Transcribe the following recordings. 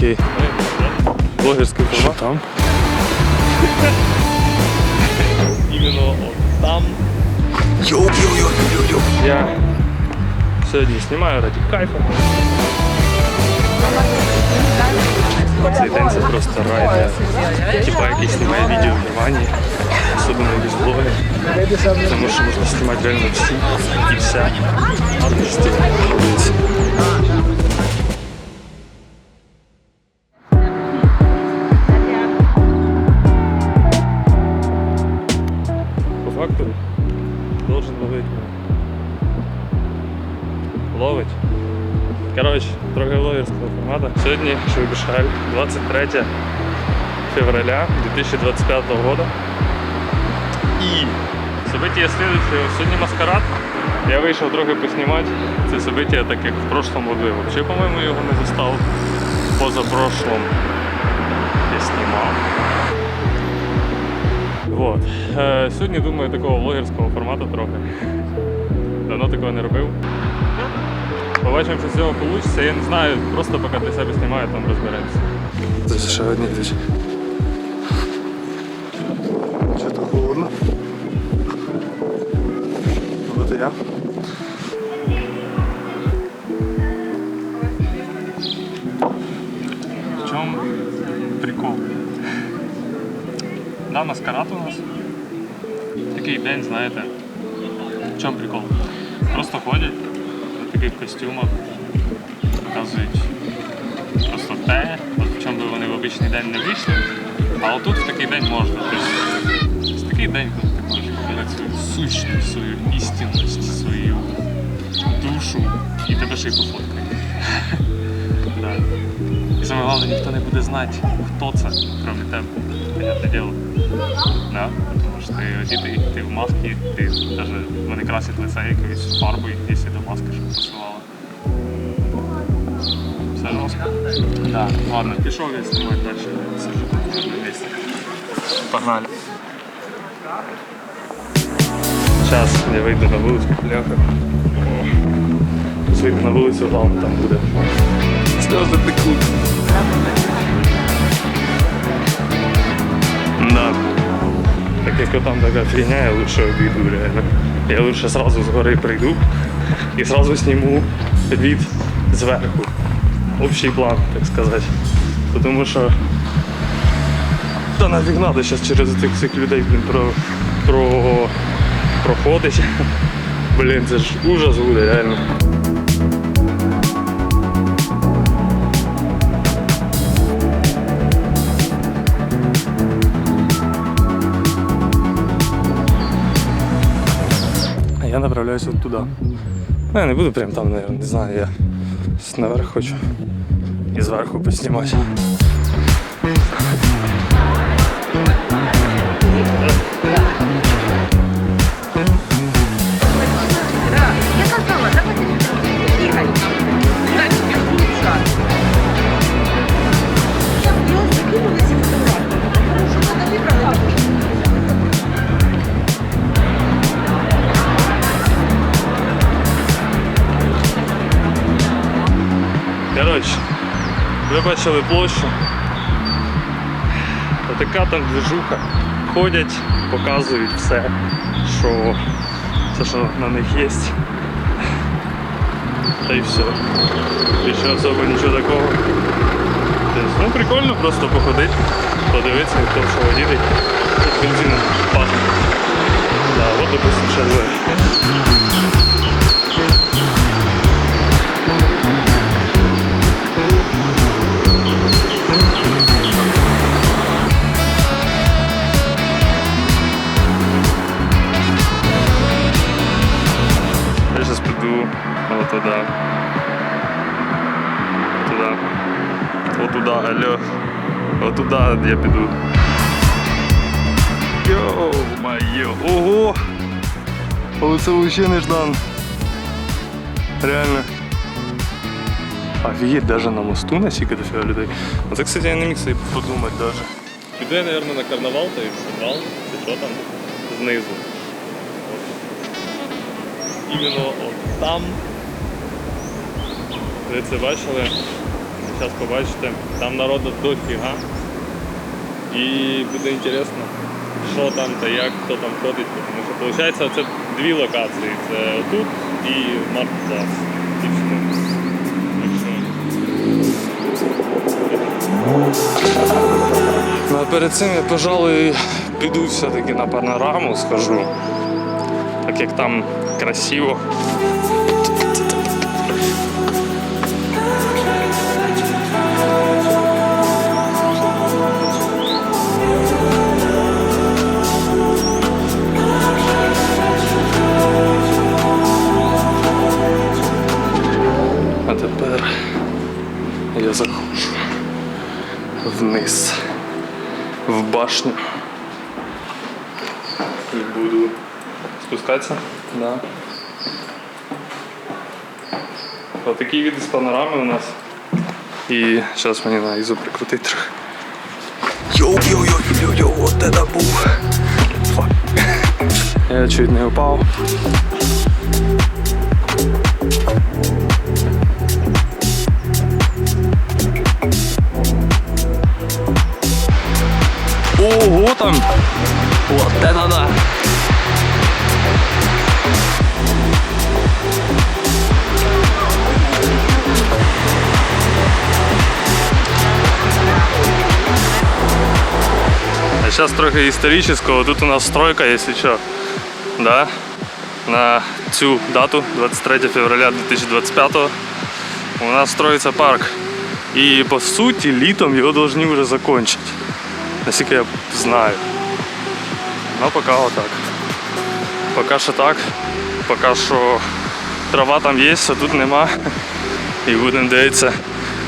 такий блогерський формат. там? Іменно от там. Я сьогодні знімаю раді кайфу. Цей день це просто рай для типа, який знімає відео в Івані, особливо якісь блоги. Тому що можна знімати реально всі і вся. Гарний стиль. Сьогодні Швейбишаль, 23 февраля 2025 года. І событие следующее. Сьогодні маскарад. Я вийшов трохи поснімати. Це событие так як в прошлом году. Взагалі, по-моєму, його не застав. Позапрошлом я знімав. Вот. Е, сьогодні думаю такого блогерського формату трохи. Давно такого не робив. Побачимо, що з цього вийде. Я не знаю, просто поки для себе знімаю, там розберемося. Це ще одні речі. Що то холодно? Вот і я. В чому прикол? Да, маскарад у нас. Такий день, знаєте. В чому прикол? Просто ходять в костюмах, показують просто те, в чому би вони в обичний день не вийшли. А отут в такий день можна. Тобто, в такий день, коли ти можеш показати свою сущність, свою істинність, свою душу і тебе ще й пофоткають. І саме головне, ніхто не буде знати, хто це, крім тебе. Понятне діло. Да? Тому що ти одітий, ти в масці, ти навіть вони красять лице якоюсь фарбою, якщо до маски щоб посилала. Все жорстко? Да. Ладно, пішов я знімати далі. Сижу тут на одному місці. Погнали. Зараз я вийду на вулицю, бляха. Зараз вийду на вулицю, там, там буде. Сльози текуть. Да. Так як там така фігня, я лучше обійду реально. Я лучше сразу з прийду і сразу зніму від зверху. Общий план, так сказати. Тому що та нафіг надо зараз через цих всіх людей блін, про, про, проходить. Блін, це ж ужас буде, реально. Я направляюсь от туди. Ну, я не буду прям там, наверное, не знаю, я наверх хочу. І зверху поснімати. Ви бачили площу. Отака там движуха. Ходять, показують все, що все, що на них є. Та й все. Більше особо нічого такого. Ну прикольно просто походити, подивитися, хто що водітий. Тут бензин пахне. Да, от допустим ще двоє. Я піду. Йоу, моє. Ого! Оце вообще неждан. Реально. Офигеть, даже на мосту наскільки дофіга людей. Оце, кстати, я не міг собі подумати даже. Піду я, наверное, на карнавал, то есть підвал, чи що там, знизу. Іменно от там. Ви це бачили? зараз побачите. Там народу дофіга. І буде інтересно, що там та як, хто там ходить. Тому що виходить, це дві локації. Це тут і Март Плас. І все. Так що Ну, а перед цим я, пожалуй, піду все-таки на панораму, схожу. Так як там красиво. Вниз в башню. І буду спускатися. Да. Отакий від з панорами у нас. І зараз мені на ізу прикрутити трохи. Йоу-йоу-йоу-йоу, от это був. Я чуть не упав. Сейчас трохи історичного. Тут у нас стройка, если что. Да? На цю дату, 23 февраля 2025 у нас строится парк. І по суті літом його повинні вже закончити. Наскільки я знаю. Ну поки отак. Поки що так. Поки що трава там є, а тут нема. І будемо дивитися.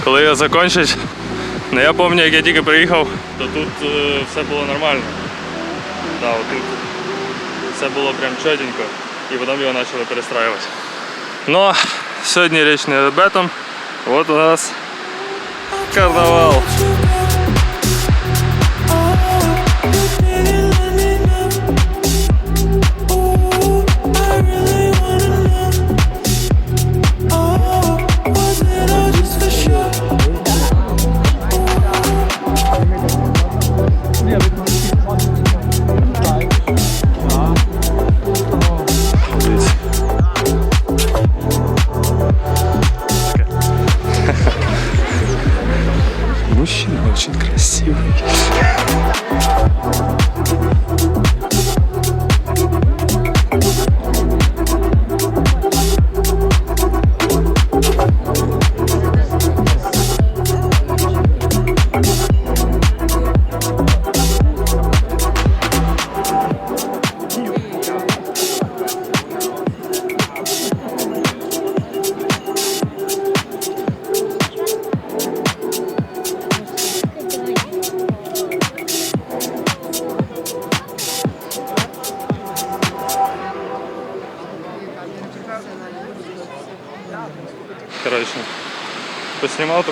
Коли його закінчать. Ну я пам'ятаю, як я тільки приїхав, то тут е, все було нормально. Да, отут все було прям чотенько. І потім його почали перестраювати. Ну, а сьогодні річ не об этом. Вот у нас карнавал. Мужчина очень красивый.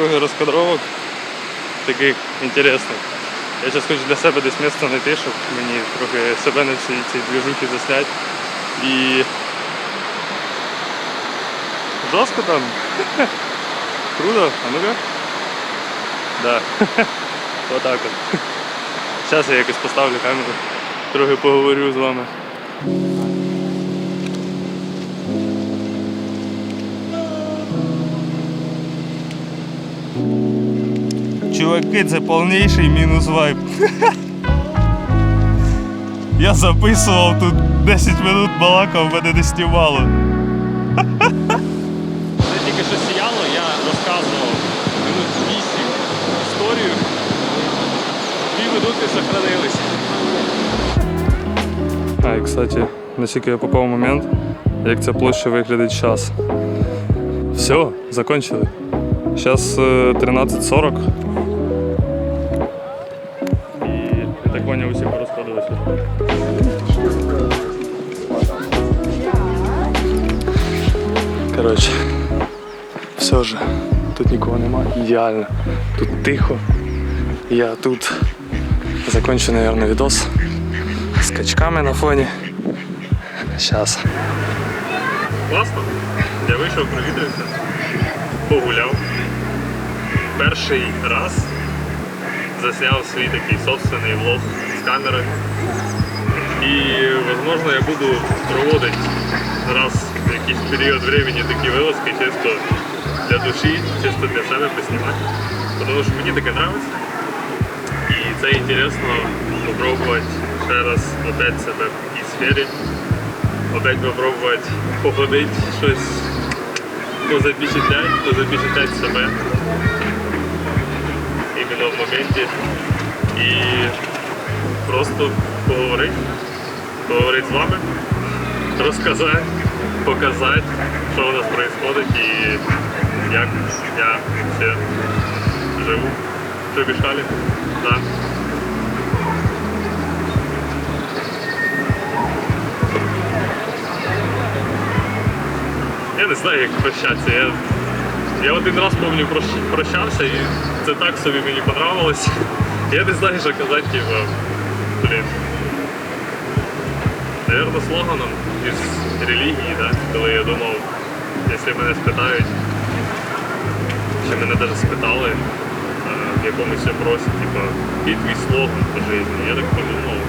Трохи розкадровок таких інтересних. Я зараз хочу для себе десь місце знайти, щоб мені трохи себе на всі ці двіжухи засняти. І жорстко там. Круто, а ну-ка. Да. Отак от. Зараз я якось поставлю камеру, трохи поговорю з вами. Чуваки, це повніший мінус вайб. Я записував тут 10 минут балакав, мене не знімало. Це тільки що сіяло, я розказував минут 8 історію. Дві минути сохранилися. А, і кстати, наскільки я попав момент, як ця площа виглядить зараз. Все, закончили. Зараз 13.40. я усі порозходилися. Коротше, все же, тут нікого нема. Ідеально. Тут тихо. Я тут закончу, наверное, відос з качками на фоні. Сейчас. Класно. Я вийшов, провідався, погуляв. перший раз засняв свій такий собственний влог з камери. І, возможно, я буду проводити раз в якийсь період времени такі вилазки чисто для душі, чисто для себе поснімати. Тому що мені таке подобається. І це інтересно спробувати ще раз опять себе в такій сфері. Опять попробувати щось позапечатлять, позапечатлять себе іменно в моменті. І просто поговорити, поговорити з вами, розказати, показати, що у нас відбувається і як я ще живу в Требішалі. Да. Я не знаю, як прощатися. Я, я один раз помню прощався і це так собі мені понравилось. Я не знаю, що казати, типу, блін. Наверно, слоганом із релігії, да? коли я думав, якщо мене спитають, чи мене навіть спитали е, в якомусь опросі, типу, який твій слоган по житті, я так подумав.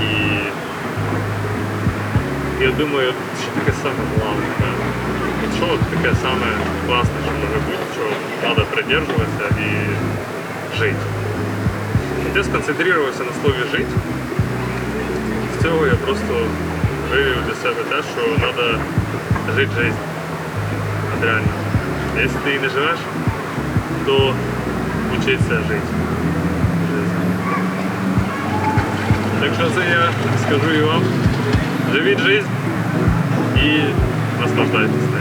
І я думаю, що таке саме головне? Що таке саме класне, що може бути, що треба придержуватися і жити. Я сконцентрувався на слові жити. З цього я просто вивів для себе те, що треба жити життя. От реально. Якщо ти не живеш, то вчитися жити. Так що це я скажу і вам. Живіть жизнь і наслаждайтесь.